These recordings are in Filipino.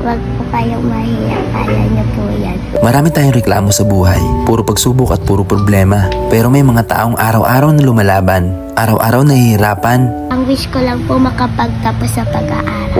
Huwag po kayong mahiya. Kaya niyo po yan. Marami tayong reklamo sa buhay, puro pagsubok at puro problema. Pero may mga taong araw-araw na lumalaban, araw-araw nahihirapan. Ang wish ko lang po makapagtapos sa pag-aaral.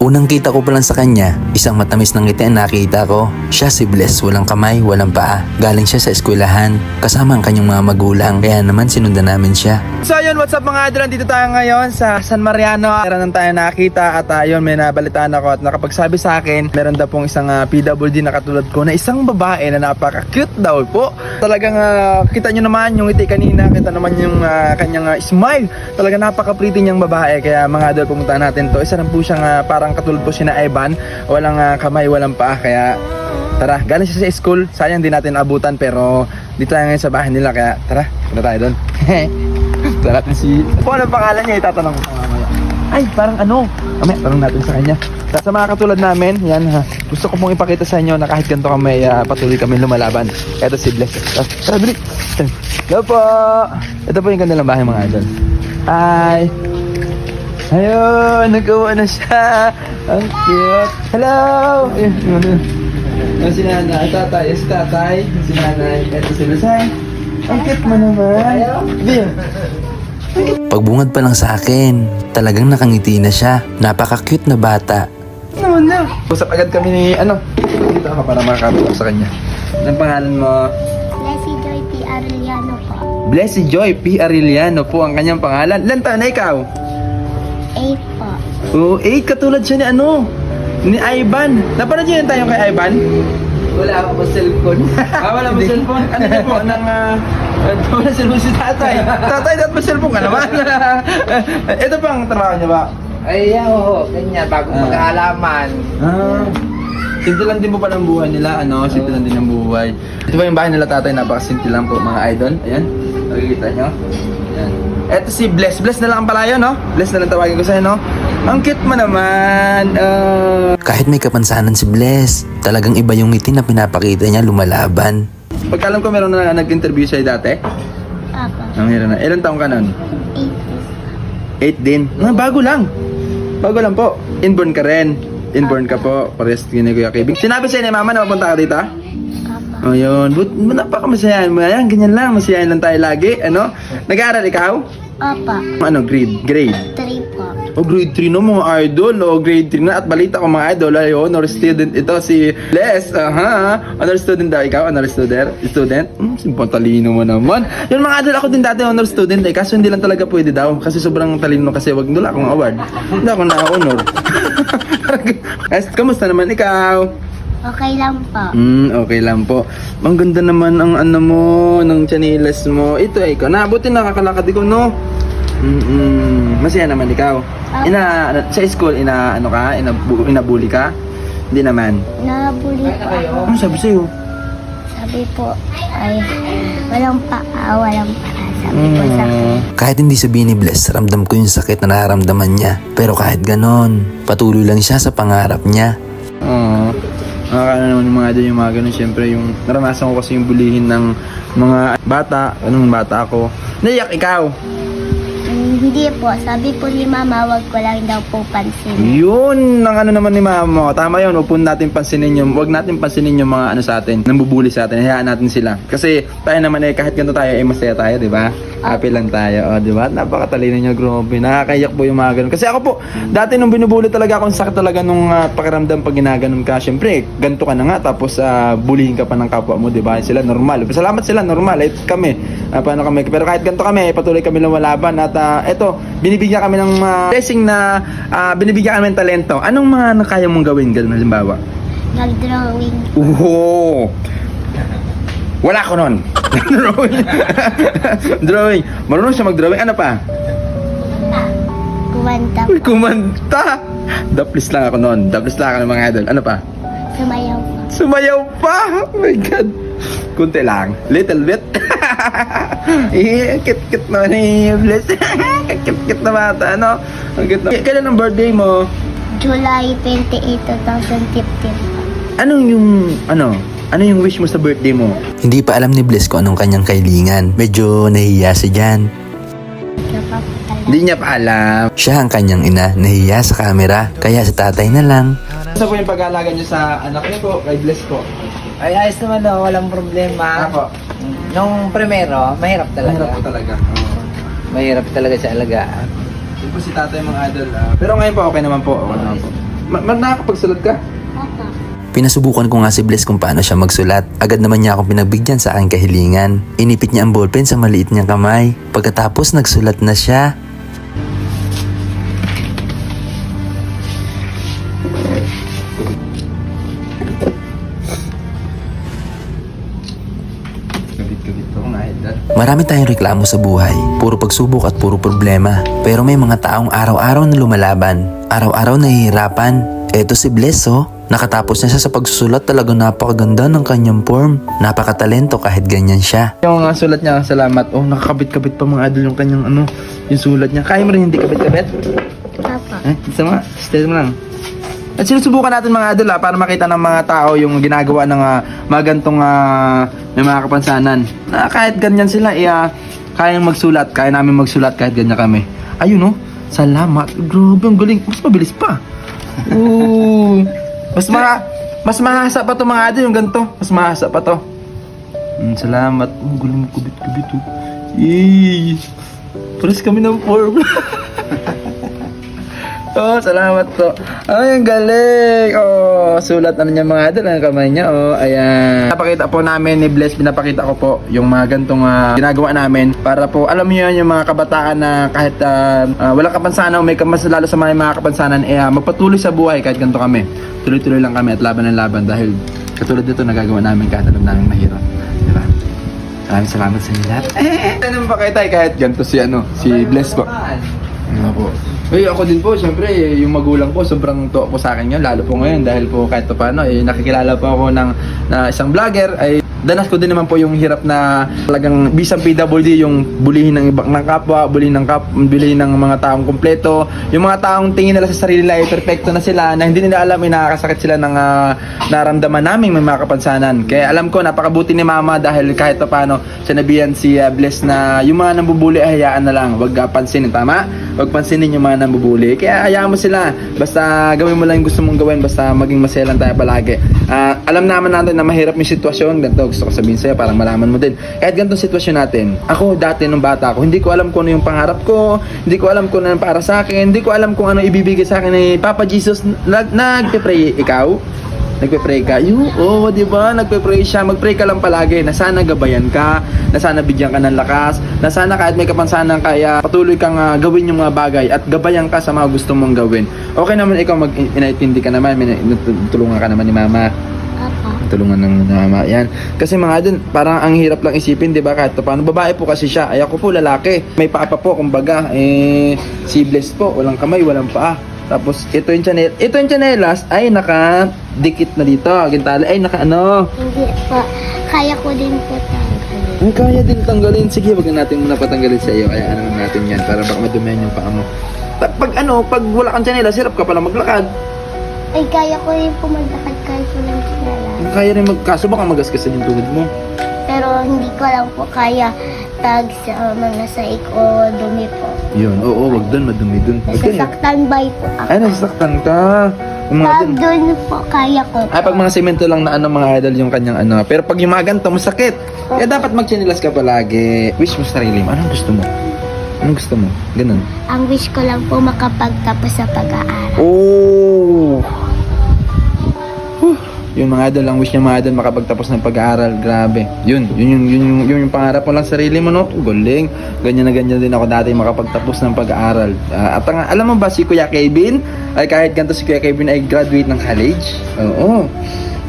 Unang kita ko pa lang sa kanya, isang matamis ng ngiti ang nakita ko. Siya si Bless, walang kamay, walang paa. Galing siya sa eskwelahan, kasama ang kanyang mga magulang. Kaya naman sinundan namin siya. So ayun, what's up mga idol? Dito tayo ngayon sa San Mariano. Meron tayo nakita at ayun, may nabalitaan ako at nakapagsabi sa akin, meron daw pong isang ah, PWD na katulad ko na isang babae na napaka-cute daw po. Talagang ah, kita nyo naman yung ngiti kanina, kita naman yung ah, kanyang ah, smile. Talagang napaka-pretty niyang babae. Kaya mga idol, pumunta natin to. Isa lang po siyang ah, parang katulad po si na Evan. Walang ah, kamay, walang paa. Kaya tara, galing siya sa school. Sayang di natin abutan pero dito tayo ngayon sa bahay nila. Kaya tara, punta tayo doon. Tara si... Kung ano pangalan niya, itatanong ko mamaya. Ay, parang ano? Mamaya, tanong natin sa kanya. Sa mga katulad namin, yan ha. Gusto ko pong ipakita sa inyo na kahit ganito kami, ah, patuloy kami lumalaban. Ito si Bless. Ah, Tara, dali. Hello po. Ito po yung kanilang bahay mga idol. Hi. Ayun, nagawa na siya. Ang cute. Hello. Ayun, yun, yun. Yan si nanay, tatay, si tatay, si nanay, ito si Lusay. Ang cute mo naman. Bill. Pagbungad pa lang sa akin, talagang nakangiti na siya. Napaka-cute na bata. Naman na. Usap agad kami ni, ano, dito ako para makakapit ako sa kanya. Anong pangalan mo? Leslie Joy P. Arellano po. Blessy Joy P. Arellano po ang kanyang pangalan. Ilan taon na ikaw? 8 po. Oo, oh, 8 katulad siya ni ano, ni Ivan. Napanood niyo yung tayo kay Ivan? Wala ako pa cellphone. Ah, wala mo cellphone? Ano niyo po? Nang, uh, wala cellphone si tatay. Tatay, dapat may cellphone ka naman. Ito pa ang trabaho niya ba? Ay, oo, ganyan, bagong Ah. mag-aalaman. Ah. Simple lang din po pala ang buhay nila, ano? Simple lang din ang buhay. Ito ba yung bahay nila tatay? Napakasimple lang po mga idol. Ayan. Nakikita nyo? Ayan. Ito si Bless. Bless na lang ang palayo, no? Bless na lang tawagin ko sa'yo, no? Ang cute mo naman. Ah. Kahit may kapansanan si Bless, talagang iba yung ngiti na pinapakita niya lumalaban. Pagka alam ko meron na nag-interview sa'yo dati. Apo. Ang meron na. Ilan taong ka nun? 8 8 din. Ah, bago lang. Bago lang po. Inborn ka rin. Inborn ka po. Pares ni Kuya Kevin. Sinabi sa'yo ni Mama na mapunta ka dito? Apo. Oh, yun. But, napakamasayahan mo. Ayan, ganyan lang. Masayahan lang tayo lagi. Ano? Nag-aaral ikaw? Apo. Ano, grade? Grade? 3 po. O, grade 3 no, mga idol. O, grade 3 na. At balita ko mga idol. Ay, honor student ito si Les. Aha. Honor student daw ikaw? Honor student? Student? Hmm, simpang talino mo naman. Yun mga idol, ako din dati honor student eh. Kaso hindi lang talaga pwede daw. Kasi sobrang talino kasi wag wala akong award. Hindi ako na-honor. Guys, kamusta naman ikaw? Okay lang po. Hmm, okay lang po. Ang ganda naman ang ano mo, ng chanilas mo. Ito ay ikaw. Nabuti nakakalakad ikaw, no? Mm Masaya naman ikaw. Ah. Ina, sa school, ina, ano ka? Ina, inabuli ka? Hindi naman. Nabuli po ako. Ano sabi sa'yo? Sabi po ay walang paa, walang paa. Sabi po sa akin. Mm. Kahit hindi sabihin ni Bless, ramdam ko yung sakit na nararamdaman niya. Pero kahit ganon, patuloy lang siya sa pangarap niya. Oo. Nakakala naman yung mga idol yung mga ganun. Siyempre, yung naranasan ko kasi yung bulihin ng mga bata. Anong bata ako. Naiyak ikaw. Hindi po. Sabi po ni mama, wag ko lang daw po pansin. Yun, ang ano naman ni mama. Tama yun, huwag po natin pansinin yung, huwag natin pansinin yung mga ano sa atin, nambubuli sa atin, hayaan natin sila. Kasi tayo naman eh, kahit ganito tayo, eh masaya tayo, di ba? Happy lang tayo, oh, di ba? Napakatalino niya, grabe. Nakakayak po yung mga ganun. Kasi ako po, dati nung binubuli talaga ako, sakit talaga nung ah, pakiramdam pag ginaganon ka. Siyempre, ganito ka na nga, tapos uh, bullying ka pa ng kapwa mo, di ba? Sila normal. Salamat sila, normal. Eh, kami, ah, paano kami? Pero kahit ganito kami, patuloy kami lumalaban. At ah, eto, binibigyan kami ng ah, blessing na ah, binibigyan kami ng talento. Anong mga nakaya mong gawin, ganun halimbawa? Nag-drawing. Oo. Wala ko nun. drawing. drawing. Marunong siya mag-drawing. Ano pa? Kuwanta Uy, kumanta. Daplis lang ako noon. Daplis lang ako ng mga idol. Ano pa? Sumayaw po. Sumayaw pa. Oh my God. Kunti lang. Little bit. eh, kit-kit na ni Bless. kit-kit na bata, ano? Ang cute na. Kailan ang birthday mo? July 28, 2015 po. Anong yung, ano? Ano yung wish mo sa birthday mo? Hindi pa alam ni Bless kung anong kanyang kailingan. Medyo pa po talaga. Hindi niya pa alam. Siya ang kanyang ina, nahiya sa camera. Kaya sa tatay na lang, Ano po yung pag-aalaga niyo sa anak niyo po, kay Bless po? Ay, ayos naman o, walang problema. Ako, Nung primero, mahirap talaga. mahirap po talaga. Oo. Mahirap talaga sa alagaan. Yun po si tatay mga idol. ah. pero ngayon po, okay naman po. Okay naman po. Ma- ma- nakakapagsulat ka? Papa. pinasubukan ko nga si Bless kung paano siya magsulat. Agad naman niya akong pinagbigyan sa aking kahilingan. Inipit niya ang ballpen sa maliit niyang kamay. Pagkatapos nagsulat na siya. Marami tayong reklamo sa buhay, puro pagsubok at puro problema. Pero may mga taong araw-araw na lumalaban, araw-araw nahihirapan. Eto si Bless oh, nakatapos na siya sa pagsusulat talagang napakaganda ng kanyang form. Napakatalento kahit ganyan siya. Yung uh, sulat niya, salamat. Oh, nakakabit-kabit pa mga idol yung kanyang ano, yung sulat niya. Kaya mo rin hindi kabit-kabit? Papa. Eh, isa mo. Stay mo lang. At sinusubukan natin mga idol ah, para makita ng mga tao yung ginagawa ng uh, mga gantong ah, may mga kapansanan. Na kahit ganyan sila, eh, ah, kayang magsulat. Kaya namin magsulat kahit ganyan kami. Ayun oh, salamat. Grabe, ang galing. Mas mabilis pa. Ooh. Mas ma mas mahasa pa to mga idol yung ganito. Mas mahasa pa to. Mm, salamat. Oh, galing kubit-kubit oh. Yay! Pares kami ng form. Oh, salamat po. Ay, ang galing. Oh, sulat ano niya mga idol, ang kamay niya. Oh, ayan. Napakita po namin ni Bless, pinapakita ko po yung mga gantong ah, ginagawa namin para po alam niyo yan yung mga kabataan na kahit ah, ah, walang kapansanan o may mas lalo sa mga, mga kapansanan eh ah, magpatuloy sa buhay kahit ganito kami. Tuloy-tuloy lang kami at laban ng laban dahil katulad nito nagagawa namin kahit alam namin mahirap. Di ba? Maraming salamat sa inyo lahat. Eh, ano ba kayo kahit ganito si ano, si Bless po. Ano po? Eh, ako din po, syempre, eh, yung magulang ko, sobrang to po sa akin yun, lalo po ngayon, dahil po kahit pa paano, eh, nakikilala po ako ng na isang vlogger, ay danas ko din naman po yung hirap na talagang bisang PWD, yung bulihin ng ibang ng kapwa, bulihin ng kap, bulihin ng mga taong kumpleto, yung mga taong tingin nila sa sarili nila ay perfecto na sila, na hindi nila alam, ay nakakasakit sila ng ah, naramdaman namin may mga kapansanan. Kaya alam ko, napakabuti ni mama dahil kahit pa paano, sinabihan si ah, Bless na yung mga nambubuli ay hayaan na lang, wag ah, pansinin, tama? Wag pansinin yung mga nambubuli. Kaya hayaan mo sila. Basta gawin mo lang yung gusto mong gawin. Basta maging masaya lang tayo palagi. Ah, alam naman natin na mahirap yung sitwasyon. Ganito gusto ko sabihin sa'yo. Parang malaman mo din. Kahit ganitong sitwasyon natin. Ako dati nung bata ako, hindi ko alam kung ano yung pangarap ko. Hindi ko alam kung ano para sa akin. Hindi ko alam kung ano ibibigay sa akin ni Papa Jesus. Nag nagpe-pray ikaw. Nagpe-pray ka? Oo, oh, di ba? Nagpe-pray siya. Mag-pray ka lang palagi na sana gabayan ka, na sana bigyan ka ng lakas, na sana kahit may kapansanan kaya patuloy kang ah, gawin yung mga bagay at gabayan ka sa mga gusto mong gawin. Okay naman ikaw mag-inaitindi ka naman, tulungan ka naman ni mama tulungan ng mama. Yan. Kasi mga dun, parang ang hirap lang isipin, 'di ba? Kahit pa paano babae po kasi siya. Ay ako po lalaki. May papa po kumbaga. Eh si Bless po, walang kamay, walang paa. Tapos ito yung chanel, ito yung chanelas ay nakadikit na dito. Gintali ay naka ano. Hindi po. Kaya ko din po tanggalin. Ang kaya din tanggalin. Sige, wag na natin muna patanggalin sa iyo. Kaya ano natin yan para baka madumihan yung paa mo. Pag ano, pag wala kang chanelas, hirap ka pala maglakad. Ay, kaya ko rin po maglakad kahit walang kilala. Kaya rin magkaso baka magasgasan yung tuhod mo. Pero hindi ko lang po kaya tag sa mga saik o dumi po. Yun, oo, wag doon, madumi doon. Nasasaktan by po ako. Ay, nasasaktan ka. Yung mga Pag dun. doon po, kaya ko. Ay, pag mga semento lang na ano mga idol yung kanyang ano. Pero pag yung mga ganito, masakit. Kaya dapat magchinilas ka palagi. Wish mo sa sarili mo. Anong gusto mo? Anong gusto mo? Ganun. Ang wish ko lang po makapagtapos sa pag-aaral. Oh! Yung mga idol, ang wish niya mga idol makapagtapos ng pag-aaral. Grabe. Yun, yun yung, yun, yung, yun yung pangarap mo lang sa sarili mo, no? Galing. Ganyan na ganyan din ako dati makapagtapos ng pag-aaral. Ah, at ang, alam mo ba si Kuya Kevin? Ay kahit ganito si Kuya Kevin ay graduate ng college. Oo.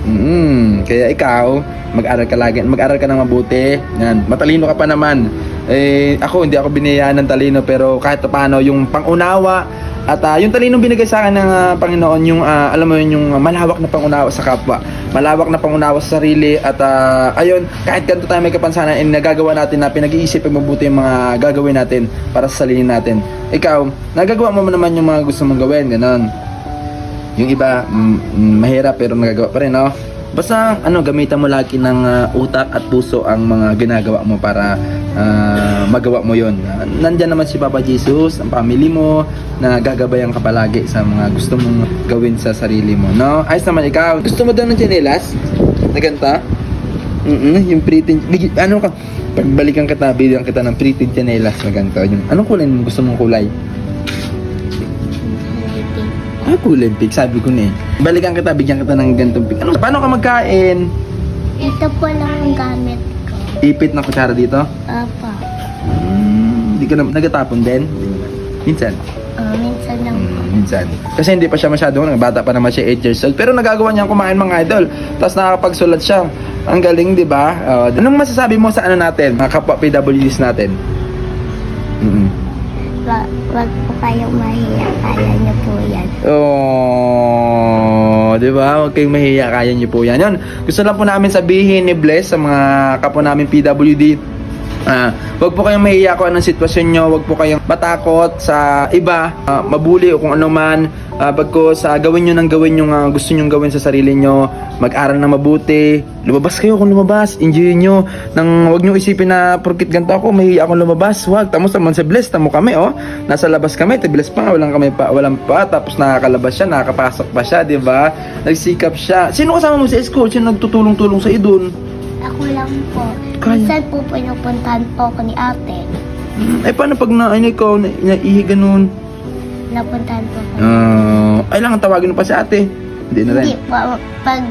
Mm, kaya ikaw, mag-aral ka lagi, mag-aral ka ng mabuti. Yan, matalino ka pa naman. Eh, ako hindi ako biniyayaan ng talino pero kahit paano yung pangunawa at ah, yung talino binigay sa akin ng ah, Panginoon yung ah, alam mo yun yung malawak na pangunawa sa kapwa. Malawak na pangunawa sa sarili at ah, ayun, kahit ganito tayo may kapansanan eh, nagagawa natin na pinag-iisip ang mabuti yung mga gagawin natin para sa sarili natin. Ikaw, nagagawa mo naman yung mga gusto mong gawin, ganon. Yung iba, mahirap pero nagagawa pa rin, no? Basta ano, gamitan mo lagi ng ah, utak at puso ang mga ginagawa mo para ah, magawa mo yon. nandyan naman si Papa Jesus, ang family mo, na gagabayan ka palagi sa mga gusto mong gawin sa sarili mo. No? Ayos naman ikaw. Gusto mo daw ng chinelas? Na ganta? Mm yung pretty, ano ka, pagbalikan kita, bigyan kita ng pretty chinelas na ganito. Yung, anong kulay mo gusto mong kulay? Ah, kulay pink, sabi ko na eh. Balikan kita, bigyan kita ng gantong pink. Ano, paano ka magkain? Ito po lang ang gamit ko. Ipit na kutsara dito? Apa. Hmm, Hindi ka na, nagatapon din? Minsan. Uh, minsan lang po. Hmm, minsan. Kasi hindi pa siya masyado, bata pa naman siya 8 years old. Pero nagagawa niyang kumain mga idol. Tapos nakakapagsulat siya. Ang galing, di ba? Uh, anong masasabi mo sa ano natin, mga kapwa PWDs natin? Mm-mm. Wa- Wag po kayong mahiya. Kaya niyo po yan. Oh, 'di ba? Huwag kayong mahiya, kaya niyo po 'yan. Yan. Gusto lang po namin sabihin ni Bless sa mga kapwa namin PWD. Ah, wag po kayong mahiya kung anong sitwasyon nyo, wag po kayong matakot sa iba, ah, mabuli o kung ano man. Ah, bagkos sa gawin nyo nang gawin yung ah, gusto nyo gawin sa sarili nyo, mag-aral na mabuti, lumabas kayo kung lumabas, enjoy nyo. Nang wag nyo isipin na porkit ganito ako, mahiya akong lumabas. Wag, tamo naman sa Bless, tamo kami oh. Nasa labas kami, tibilas pa nga, walang kami pa, walang pa, tapos nakakalabas siya, nakakapasok pa siya, di ba? Nagsikap siya. Sino kasama mo sa school? Sino nagtutulong-tulong sa idun? Ako lang po. Kaya. Minsan po pinupuntahan po ako ni ate. Eh, paano pag na, ano ikaw, na, naihi ganun? Napuntahan po ako. Ah, ay lang, tawagin mo pa si ate. Hindi na rin. Hindi po. Pag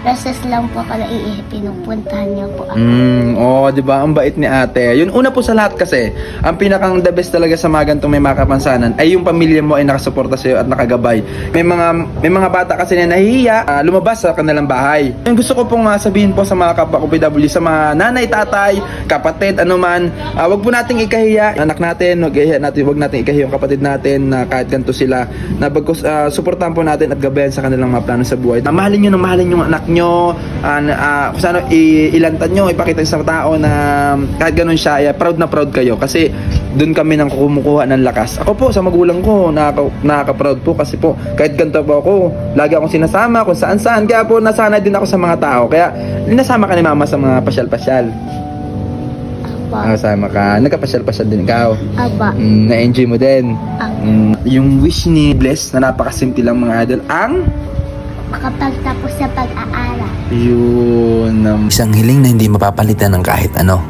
recess lang po ako naiihi, pinupuntahan niya po ako. Mm, oh, 'di ba? Ang bait ni Ate. Yun una po sa lahat kasi, ang pinakang the best talaga sa mga ganitong may makapansanan ay yung pamilya mo ay nakasuporta sa iyo at nakagabay. May mga may mga bata kasi na nahihiya ah, lumabas sa kanilang bahay. Yung gusto ko pong ah, sabihin po sa mga kapwa ko PW, sa mga nanay, tatay, kapatid, anuman, ah, wag po nating ikahiya anak natin, wag ihiya natin, wag nating ikahiya yung kapatid natin na kahit ganito sila na bagkus ah, suportahan po natin at gabayan sa kanilang mga plano sa buhay. Na mahalin niyo na mahalin yung anak nyo, ah, na, ah, kung saan i- ilantan nyo, ipakita sa tao na kahit ganun siya, eh, proud na proud kayo kasi doon kami nang kumukuha ng lakas. Ako po sa magulang ko, nakaka, nakaka-proud po kasi po kahit ganito po ako, lagi akong sinasama kung saan saan. Kaya po nasanay din ako sa mga tao. Kaya nasama ka ni mama sa mga pasyal-pasyal. Apa. Nasama ka. Nagka-pasyal-pasyal din ikaw. Aba. Mm, na-enjoy mo din. Ang Mm, yung wish ni Bless na napakasimple lang mga idol ang makapagtapos sa pag-aaral. yun um, Isang hiling na hindi mapapalitan ng kahit ano.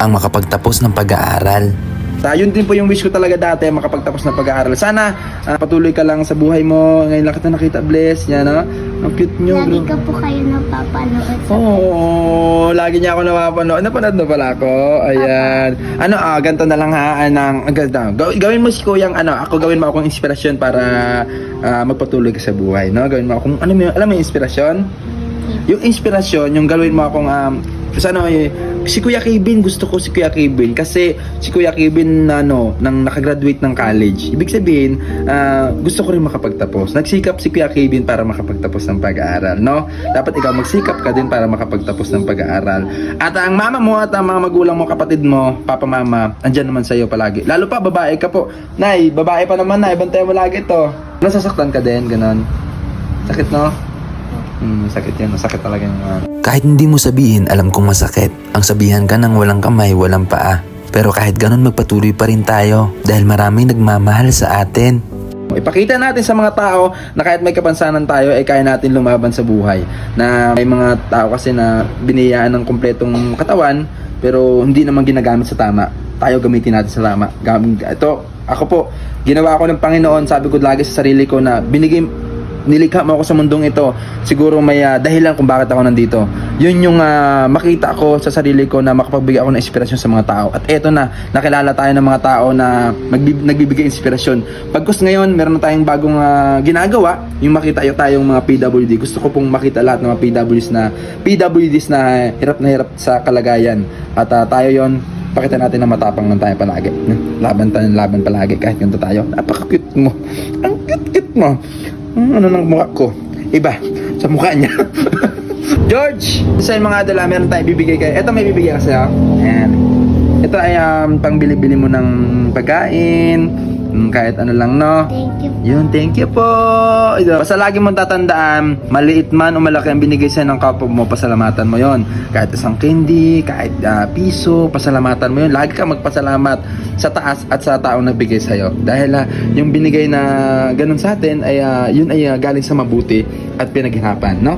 Ang makapagtapos ng pag-aaral. Ah, yun din po yung wish ko talaga dati makapagtapos ng pag-aaral. Sana ah, patuloy ka lang sa buhay mo. Ngayon lang kita nakita, bless. Yan, no? Ang cute nyo, Lagi ka po kayo napapanood sa Oo, lagi niya ako napapanood. Napanood na pala ako. Ayan. Ano, ah, ganito na lang ha. Anang, ang ganda. Gaw- gawin mo si Kuyang, ano, ako gawin mo akong inspirasyon para ah, magpatuloy ka sa buhay, no? Gawin mo akong, ano yun? alam mo yung inspirasyon? Yung inspirasyon, yung gawin mo akong um, sa ano eh, si Kuya Kevin, gusto ko si Kuya Kevin kasi si Kuya Kevin na ano, nang nakagraduate ng college. Ibig sabihin, ah, gusto ko rin makapagtapos. Nagsikap si Kuya Kevin para makapagtapos ng pag-aaral, no? Dapat ikaw magsikap ka din para makapagtapos ng pag-aaral. At ang mama mo at ang mga magulang mo, kapatid mo, papa mama, andyan naman sa iyo palagi. Lalo pa babae ka po. Nay, babae pa naman na, bantayan mo lagi to. Nasasaktan ka din, ganon. Sakit, no? Hmm, sakit yan. Masakit talaga yung uh, Kahit hindi mo sabihin, alam kong masakit. Ang sabihan ka ng walang kamay, walang paa. Pero kahit ganun magpatuloy pa rin tayo dahil maraming nagmamahal sa atin. Ipakita natin sa mga tao na kahit may kapansanan tayo, ay kaya natin lumaban sa buhay. Na may mga tao kasi na biniyaan ng kompletong katawan, pero hindi naman ginagamit sa tama. Tayo gamitin natin sa tama. Gam- ito, ako po, ginawa ako ng Panginoon, sabi ko lagi sa sarili ko na binigay, nilikha mo ako sa mundong ito, siguro may ah, dahilan kung bakit ako nandito. Yun yung ah, makita ko sa sarili ko na makapagbigay ako ng inspirasyon sa mga tao. At eto na, nakilala tayo ng mga tao na magbib- nagbibigay inspirasyon. Pagkus ngayon, meron na tayong bagong ah, ginagawa, yung makita yung tayong mga PWD. Gusto ko pong makita lahat ng mga PWDs na PWDs na hirap na hirap sa kalagayan. At ah, tayo yon pakita natin na matapang lang tayo palagi. Laban tayo laban palagi kahit ganito tayo. Napaka-cute mo. Ang cute-cute mo. Hmm, ano ng mukha ko? Iba. Sa mukha niya. George! Sa mga dala, meron tayong bibigay kayo. Ito may bibigay kasi ako. Ayan. Ito ay um, pangbili-bili mo ng pagkain. Mm, kahit ano lang, no? Thank you. Yun, thank you po. Ito, Basta lagi mong tatandaan, maliit man o malaki ang binigay sa'yo ng kapwa mo, pasalamatan mo yon. Kahit isang candy, kahit ah, piso, pasalamatan mo yun. Lagi ka magpasalamat sa taas at sa taong nagbigay sa'yo. Dahil ah, yung binigay na ganun sa atin, ay ah, yun ay ah, galing sa mabuti at pinaghirapan, no?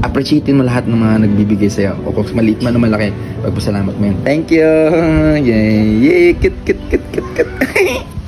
appreciatein mo lahat ng mga nagbibigay sa'yo. O kung maliit man o malaki, pagpasalamat mo yun. Thank you! Yay! Yay! Kit, kit, kit, kit, kit.